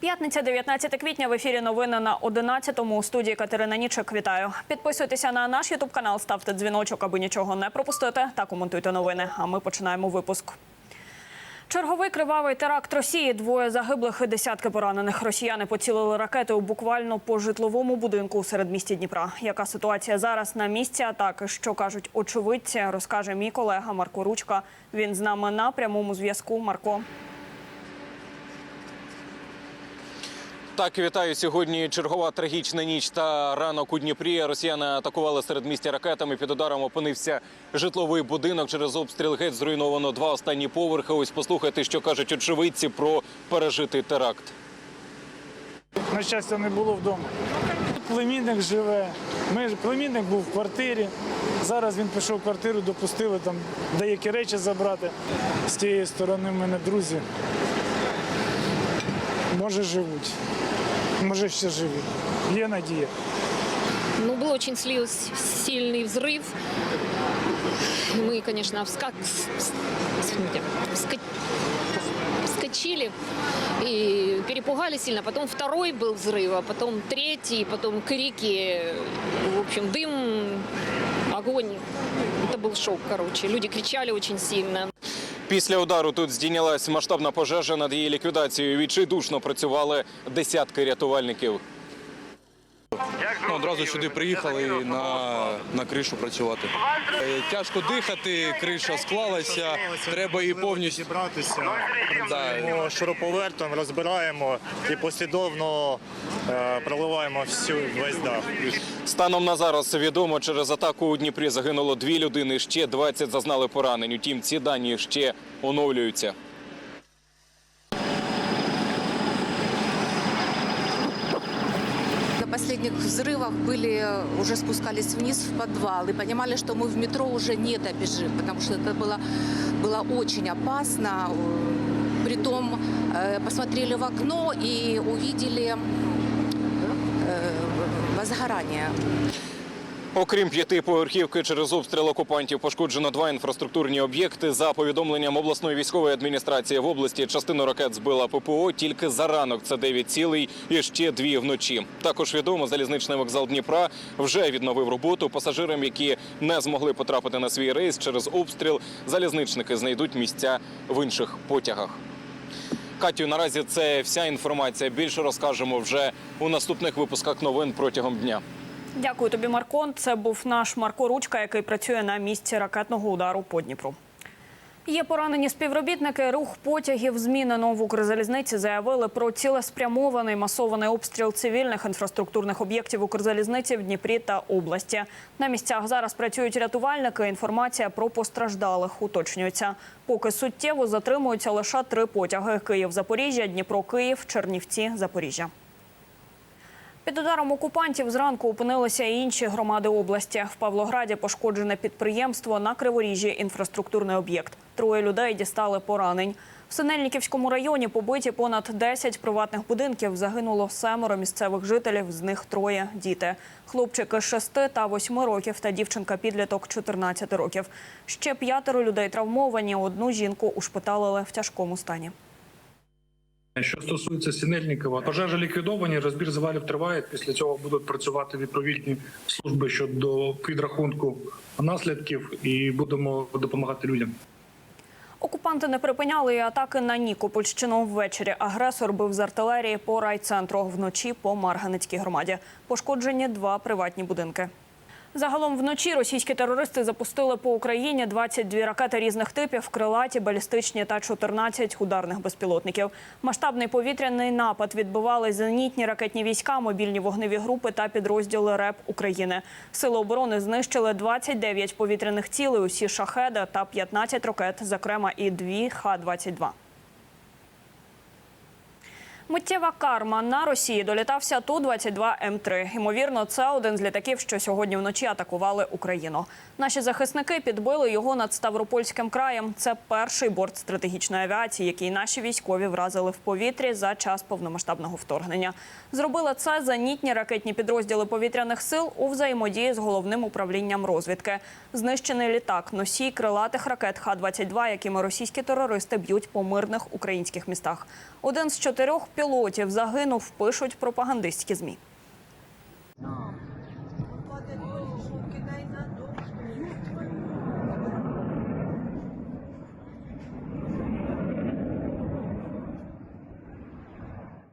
П'ятниця, 19 квітня. В ефірі новини на 11-му. У студії Катерина Нічик. Вітаю. Підписуйтеся на наш ютуб канал, ставте дзвіночок, аби нічого не пропустити. Та коментуйте новини. А ми починаємо випуск. Черговий кривавий теракт Росії. Двоє загиблих і десятки поранених. Росіяни поцілили ракетою буквально по житловому будинку у середмісті Дніпра. Яка ситуація зараз на місці атаки? Що кажуть очевидці? Розкаже мій колега Марко Ручка. Він з нами на прямому зв'язку. Марко. Так, вітаю. Сьогодні чергова трагічна ніч та ранок у Дніпрі. Росіяни атакували середмістя ракетами. Під ударом опинився житловий будинок. Через обстріл геть зруйновано два останні поверхи. Ось послухайте, що кажуть очевидці про пережитий теракт. На щастя, не було вдома. Племінник живе. Ми, племінник був в квартирі. Зараз він пішов в квартиру, допустили там деякі речі забрати. З тієї сторони в мене друзі. Може живуть. Може ще живі. Є надія. Ну, был очень слил- сильный взрыв. Мы, конечно, вскак... извините, вска- вскочили и перепугались сильно. Потом второй был взрыв, а потом третий, потом крики, в общем, дым, огонь. Это был шок, короче. Люди кричали очень сильно. Після удару тут здійнялась масштабна пожежа. Над її ліквідацією відчайдушно працювали десятки рятувальників. Ну, одразу сюди приїхали на, на кришу працювати. Е, Тяжко дихати, криша склалася, треба її повністю. зібратися. Да. Шуруповертом, розбираємо і послідовно е, проливаємо всю весь дах. Станом на зараз відомо, через атаку у Дніпрі загинуло дві людини. Ще 20 зазнали поранень. Утім, ці дані ще оновлюються. последних взрывах были, уже спускались вниз в подвал и понимали, что мы в метро уже не добежим, потому что это было, было очень опасно. Притом э, посмотрели в окно и увидели э, возгорание. Окрім п'ятиповерхівки, через обстріл окупантів пошкоджено два інфраструктурні об'єкти. За повідомленням обласної військової адміністрації в області, частину ракет збила ППО тільки за ранок. Це 9 цілей і ще дві вночі. Також відомо, залізничний вокзал Дніпра вже відновив роботу. Пасажирам, які не змогли потрапити на свій рейс через обстріл, залізничники знайдуть місця в інших потягах. Катю, наразі це вся інформація. Більше розкажемо вже у наступних випусках новин протягом дня. Дякую тобі, Маркон. Це був наш Марко Ручка, який працює на місці ракетного удару по Дніпру. Є поранені співробітники. Рух потягів змінено в Укрзалізниці. Заявили про цілеспрямований масований обстріл цивільних інфраструктурних об'єктів Укрзалізниці в Дніпрі та області. На місцях зараз працюють рятувальники. Інформація про постраждалих уточнюється. Поки суттєво затримуються лише три потяги: Київ-Запоріжжя, Дніпро-Київ, Чернівці, Запоріжжя. Під ударом окупантів зранку опинилися і інші громади області. В Павлограді пошкоджене підприємство на Криворіжжі інфраструктурний об'єкт. Троє людей дістали поранень. В Синельниківському районі побиті понад 10 приватних будинків. Загинуло семеро місцевих жителів, з них троє діти. Хлопчики 6 та 8 років та дівчинка-підліток 14 років. Ще п'ятеро людей травмовані. Одну жінку ушпиталили в тяжкому стані. Що стосується Сінельникова, пожежі ліквідовані, розбір завалів триває. Після цього будуть працювати відповідні служби щодо підрахунку наслідків і будемо допомагати людям. Окупанти не припиняли і атаки на Нікопольщину. Ввечері агресор бив з артилерії по райцентру, вночі по Марганецькій громаді. Пошкоджені два приватні будинки. Загалом вночі російські терористи запустили по Україні 22 ракети різних типів, крилаті, балістичні та 14 ударних безпілотників. Масштабний повітряний напад відбивали зенітні ракетні війська, мобільні вогневі групи та підрозділи РЕП України. Сили оборони знищили 29 повітряних цілей, усі шахеди та 15 ракет, зокрема і дві Х-22. Миттєва карма на Росії долітався Ту-22М3. Ймовірно, це один з літаків, що сьогодні вночі атакували Україну. Наші захисники підбили його над Ставропольським краєм. Це перший борт стратегічної авіації, який наші військові вразили в повітрі за час повномасштабного вторгнення. Зробили це зенітні ракетні підрозділи повітряних сил у взаємодії з головним управлінням розвідки. Знищений літак, носій крилатих ракет Х-22, якими російські терористи б'ють по мирних українських містах. Один з чотирьох пілотів загинув, пишуть пропагандистські змі.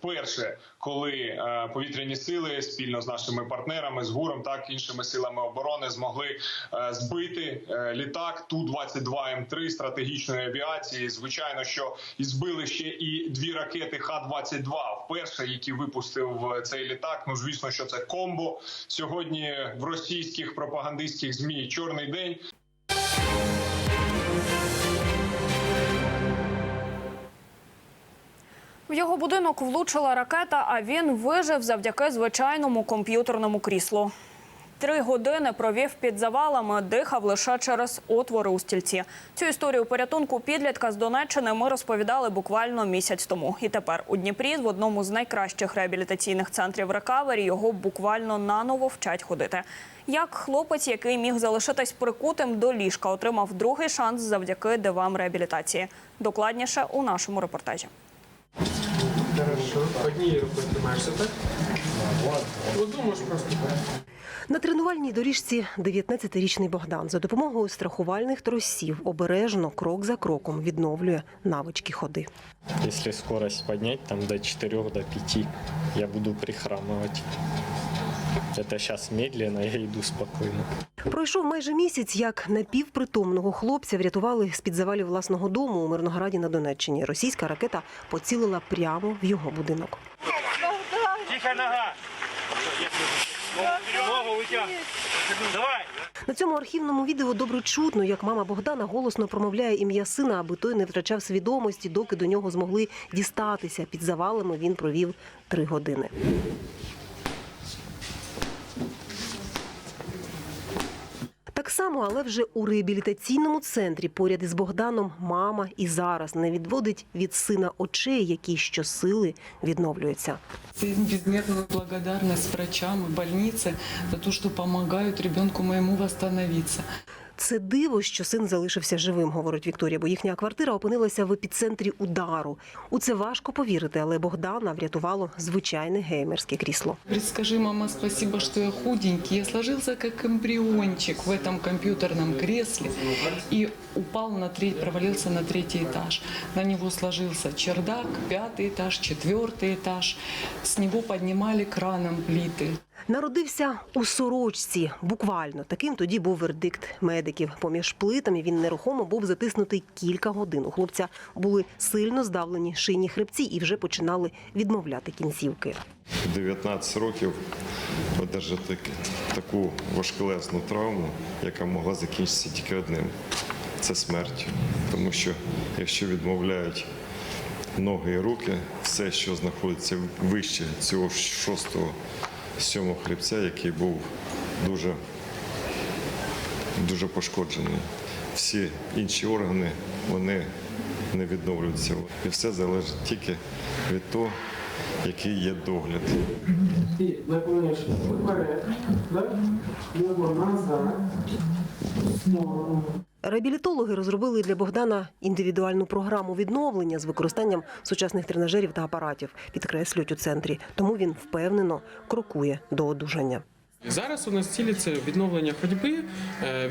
Перше, коли е, повітряні сили спільно з нашими партнерами з ГУРом, так іншими силами оборони змогли е, збити е, літак ту 22 м 3 стратегічної авіації. Звичайно, що і збили ще і дві ракети Х-22, вперше які випустив цей літак. Ну звісно, що це комбо сьогодні в російських пропагандистських змі чорний день. Його будинок влучила ракета, а він вижив завдяки звичайному комп'ютерному кріслу. Три години провів під завалами, дихав лише через отвори у стільці. Цю історію порятунку підлітка з Донеччини ми розповідали буквально місяць тому. І тепер у Дніпрі в одному з найкращих реабілітаційних центрів рекавері його буквально наново вчать ходити. Як хлопець, який міг залишитись прикутим до ліжка, отримав другий шанс завдяки дивам реабілітації. Докладніше у нашому репортажі. Хорошо. Однією рукою тримаєшся, так? Одну можеш просто. На тренувальній доріжці 19-річний Богдан за допомогою страхувальних тросів обережно крок за кроком відновлює навички ходи. Якщо скорость підняти там до 4 до 5, я буду прихрамывать. Это сейчас медленно, я иду спокойно. Пройшов майже місяць, як напівпритомного хлопця врятували з під завалів власного дому у Мирнограді на Донеччині. Російська ракета поцілила прямо в його будинок. Тихо нога. Ногу. Давай. На цьому архівному відео добре чутно, як мама Богдана голосно промовляє ім'я сина, аби той не втрачав свідомості, доки до нього змогли дістатися. Під завалами він провів три години. Само, але вже у реабілітаційному центрі поряд із Богданом мама і зараз не відводить від сина очей, які щосили відновлюються. Це Безмерную благодарність врачам і больнице за те, що допомагають ребенку моєму восстановиться. Це диво, що син залишився живим, говорить Вікторія, бо їхня квартира опинилася в епіцентрі удару. У це важко повірити, але Богдана врятувало звичайне геймерське крісло. Говорит, скажи, мама, спасибо, что я худенький. Я сложился как эмбриончик в этом компьютерном кресле и упал на треть, провалился на третий этаж. На него сложился чердак, пятый этаж, четвертый этаж. С него поднимали краном плиты. Народився у сорочці, буквально таким тоді був вердикт медиків. Поміж плитами він нерухомо був затиснутий кілька годин. У хлопця були сильно здавлені шийні хребці і вже починали відмовляти кінцівки. 19 років одержати таку важкелесну травму, яка могла закінчитися тільки одним це смертю. Тому що якщо відмовляють ноги і руки, все, що знаходиться вище цього шостого, сьомого хребця, який був дуже, дуже пошкоджений. Всі інші органи вони не відновлюються. І все залежить тільки від того, який є догляд. І, наклоняешь вперед, да? Ногу назад. Реабілітологи розробили для Богдана індивідуальну програму відновлення з використанням сучасних тренажерів та апаратів, підкреслюють у центрі. Тому він впевнено крокує до одужання. Зараз у нас цілі це відновлення ходьби, е,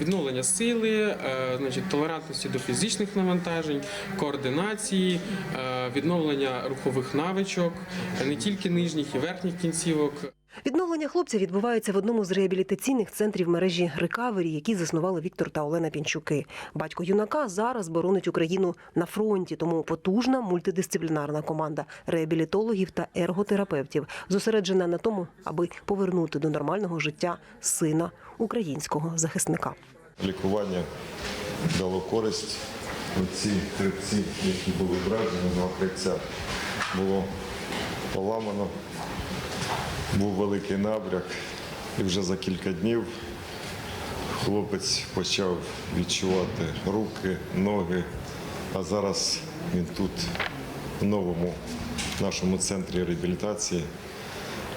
відновлення сили, е, значить, толерантності до фізичних навантажень, координації, е, відновлення рухових навичок, не тільки нижніх і верхніх кінцівок. Відновлення хлопця відбувається в одному з реабілітаційних центрів мережі Рекавері, які заснували Віктор та Олена Пінчуки. Батько юнака зараз боронить Україну на фронті, тому потужна мультидисциплінарна команда реабілітологів та ерготерапевтів зосереджена на тому, аби повернути до нормального життя сина українського захисника. Лікування дало користь. Оці хребці, які були вражені, два хребця було поламано. Був великий набряк, і вже за кілька днів хлопець почав відчувати руки, ноги, а зараз він тут, в новому нашому центрі реабілітації,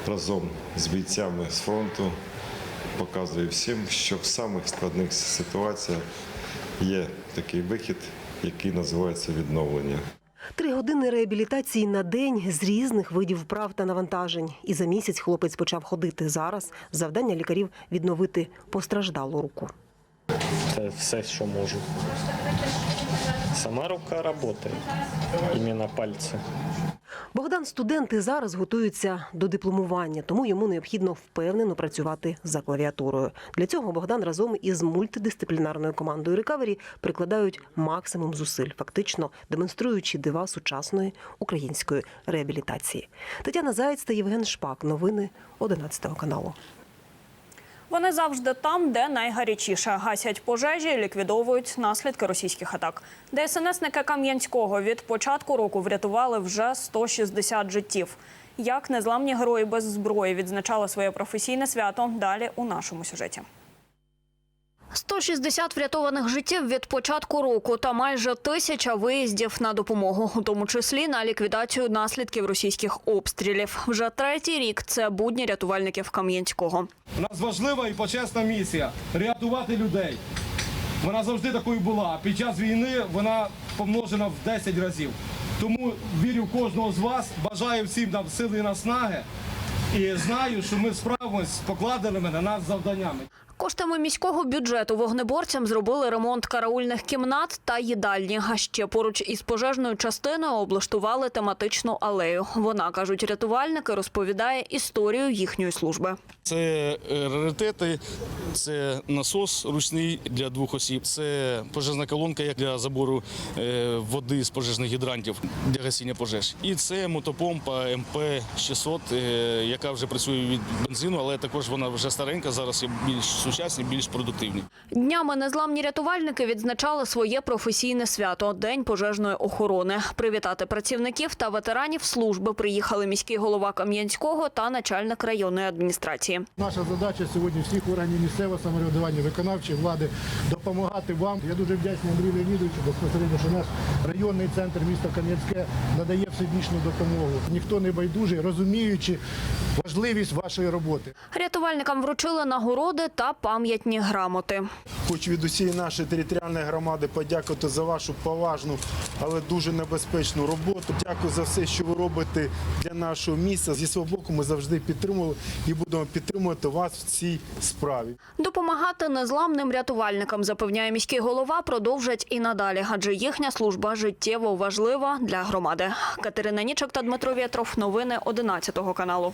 разом з бійцями з фронту показує всім, що в самих складних ситуаціях є такий вихід, який називається відновлення. Три години реабілітації на день з різних видів вправ та навантажень. І за місяць хлопець почав ходити. Зараз завдання лікарів відновити постраждалу руку. Це все, що можу. Сама рука працює, іменно пальці. Богдан студент і зараз готується до дипломування, тому йому необхідно впевнено працювати за клавіатурою. Для цього Богдан разом із мультидисциплінарною командою рекавері прикладають максимум зусиль, фактично демонструючи дива сучасної української реабілітації. Тетяна Заєць та Євген Шпак. Новини 11 каналу. Вони завжди там, де найгарячіше. Гасять пожежі, ліквідовують наслідки російських атак. ДСНСники Кам'янського від початку року врятували вже 160 життів. Як незламні герої без зброї відзначали своє професійне свято, далі у нашому сюжеті. 160 врятованих життів від початку року та майже тисяча виїздів на допомогу, у тому числі на ліквідацію наслідків російських обстрілів. Вже третій рік це будні рятувальників Кам'янського. У нас важлива і почесна місія рятувати людей. Вона завжди такою була. Під час війни вона помножена в 10 разів. Тому вірю в кожного з вас, бажаю всім нам сили і наснаги. І знаю, що ми справимось з покладеними на нас завданнями. Коштами міського бюджету вогнеборцям зробили ремонт караульних кімнат та їдальні. А ще поруч із пожежною частиною облаштували тематичну алею. Вона кажуть, рятувальники розповідає історію їхньої служби. Це е, раритети, це насос ручний для двох осіб, це пожежна колонка як для забору е, води з пожежних гідрантів для гасіння пожеж. І це мотопомпа МП-600, е, яка вже працює від бензину, але також вона вже старенька, зараз є більш сучасні, більш продуктивні. Днями незламні рятувальники відзначали своє професійне свято День пожежної охорони. Привітати працівників та ветеранів служби приїхали міський голова Кам'янського та начальник районної адміністрації. Наша задача сьогодні всіх органів місцевого самоврядування, виконавчої влади допомагати вам. Я дуже вдячний Андрію Леонідовичу безпосередньо, що наш районний центр міста Кам'янське надає всебічну допомогу. Ніхто не байдужий, розуміючи важливість вашої роботи. Рятувальникам вручили нагороди та пам'ятні грамоти. Хочу від усієї нашої територіальної громади подякувати за вашу поважну, але дуже небезпечну роботу. Дякую за все, що ви робите для нашого міста. Зі свого боку ми завжди підтримували і будемо підтримувати вас в цій справі. Допомагати незламним рятувальникам, запевняє міський голова, продовжать і надалі, адже їхня служба життєво важлива для громади. Катерина Нічок та Дмитро Вєтров. Новини 11 каналу.